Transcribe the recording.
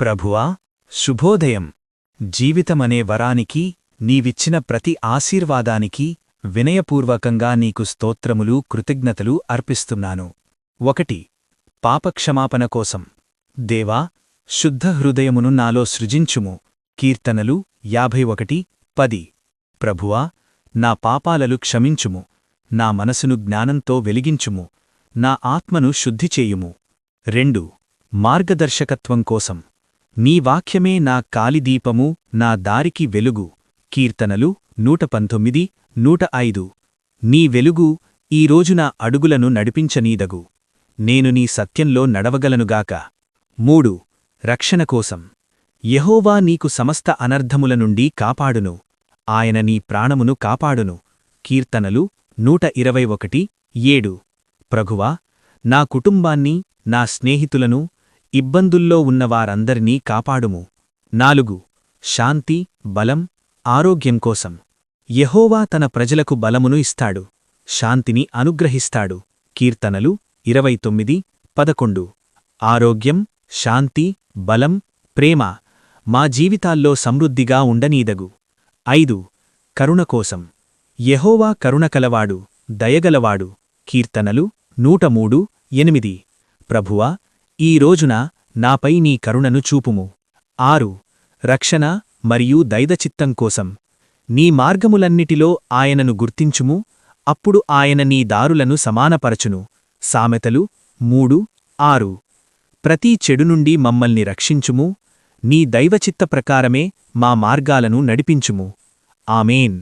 ప్రభువా శుభోదయం. జీవితమనే వరానికి నీవిచ్చిన ప్రతి ఆశీర్వాదానికి వినయపూర్వకంగా నీకు స్తోత్రములు కృతజ్ఞతలు అర్పిస్తున్నాను. ఒకటి పాపక్షమాపణ కోసం. దేవా శుద్ధ హృదయమును నాలో సృజించుము. కీర్తనలు యాభై ఒకటి పది. ప్రభువా నా పాపాలలు క్షమించుము. నా మనసును జ్ఞానంతో వెలిగించుము. నా ఆత్మను శుద్ధి చేయుము. రెండు మార్గదర్శకత్వం కోసం. నీ వాక్యమే నా కాలిదీపము నా దారికి వెలుగు. కీర్తనలు నూట పంతొమ్మిది నూట ఐదు. నీ వెలుగు ఈరోజు నా అడుగులను నడిపించనీదగు. నేను నీ సత్యంలో నడవగలనుగాక మూడు. రక్షణ కోసం. యెహోవా నీకు సమస్త అనర్ధముల నుండి కాపాడును. ఆయన నీ ప్రాణమును కాపాడును. కీర్తనలు నూట ఇరవై ఒకటి ఏడు. ప్రభువా నా కుటుంబాన్ని నా స్నేహితులను ఇబ్బందుల్లో ఉన్నవారందరినీ కాపాడుము. నాలుగు శాంతి బలం ఆరోగ్యం కోసం. యహోవా తన ప్రజలకు బలమును ఇస్తాడు. శాంతిని అనుగ్రహిస్తాడు. కీర్తనలు ఇరవై తొమ్మిది పదకొండు. ఆరోగ్యం శాంతి బలం ప్రేమ మా జీవితాల్లో సమృద్ధిగా ఉండనీదగు. ఐదు కరుణ కోసం. కరుణకలవాడు దయగలవాడు కీర్తనలు నూట మూడు ఎనిమిది. ప్రభువా ఈ రోజున నాపై నీ కరుణను చూపుము. ఆరు రక్షణ మరియు దైదచిత్తం కోసం నీ మార్గములన్నిటిలో ఆయనను గుర్తించుము. అప్పుడు ఆయన నీ దారులను సమానపరచును. సామెతలు మూడు ఆరు. ప్రతి చెడు నుండి మమ్మల్ని రక్షించుము. నీ దైవచిత్త ప్రకారమే మా మార్గాలను నడిపించుము. ఆమెన్.